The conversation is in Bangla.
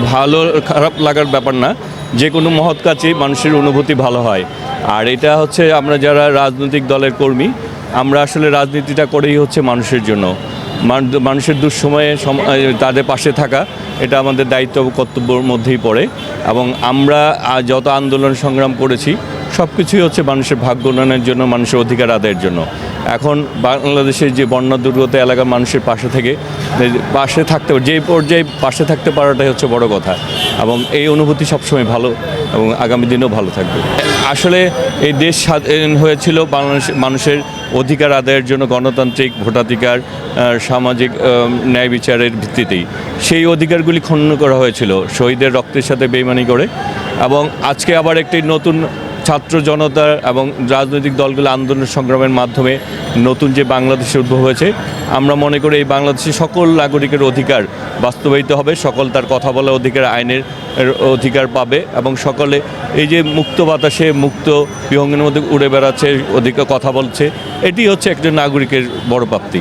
ভালো খারাপ লাগার ব্যাপার না, যে কোনো মহৎ কাজেই মানুষের অনুভূতি ভালো হয়। আর এটা হচ্ছে আমরা যারা রাজনৈতিক দলের কর্মী, আমরা আসলে রাজনীতিটা করেই হচ্ছে মানুষের জন্য। মানুষের দুঃসময়ে সম- তাদের পাশে থাকা, এটা আমাদের দায়িত্ব কর্তব্যর মধ্যেই পড়ে। এবং আমরা যত আন্দোলন সংগ্রাম করেছি সব কিছুই হচ্ছে মানুষের ভাগ্য উন্নয়নের জন্য, মানুষের অধিকার আদায়ের জন্য। এখন বাংলাদেশের যে বন্যা দুর্গত এলাকা মানুষের পাশে থেকে পাশে থাকতে, যে পর্যায়ে পাশে থাকতে পারাটাই হচ্ছে বড় কথা। এবং এই অনুভূতি সবসময় ভালো এবং আগামী দিনেও ভালো থাকবে। আসলে এই দেশ স্বাধীন হয়েছিল বাংলাদেশ মানুষের অধিকার আদায়ের জন্য গণতান্ত্রিক ভোটাধিকার সামাজিক ন্যায় বিচারের ভিত্তিতেই। সেই অধিকারগুলি ক্ষুণ্ণ করা হয়েছিল শহীদের রক্তের সাথে বেইমানি করে। এবং আজকে আবার একটি নতুন ছাত্র জনতা এবং রাজনৈতিক দলগুলো আন্দোলন সংগ্রামের মাধ্যমে নতুন যে বাংলাদেশের উদ্ভব হয়েছে, আমরা মনে করি এই বাংলাদেশের সকল নাগরিকের অধিকার বাস্তবায়িত হবে, সকল তার কথা বলার অধিকার, আইনের অধিকার পাবে এবং সকলে এই যে মুক্ত বাতাসে মুক্ত বিহঙ্গের মধ্যে উড়ে বেড়াচ্ছে অধিকার কথা বলছে, এটি হচ্ছে একজন নাগরিকের বড় প্রাপ্তি।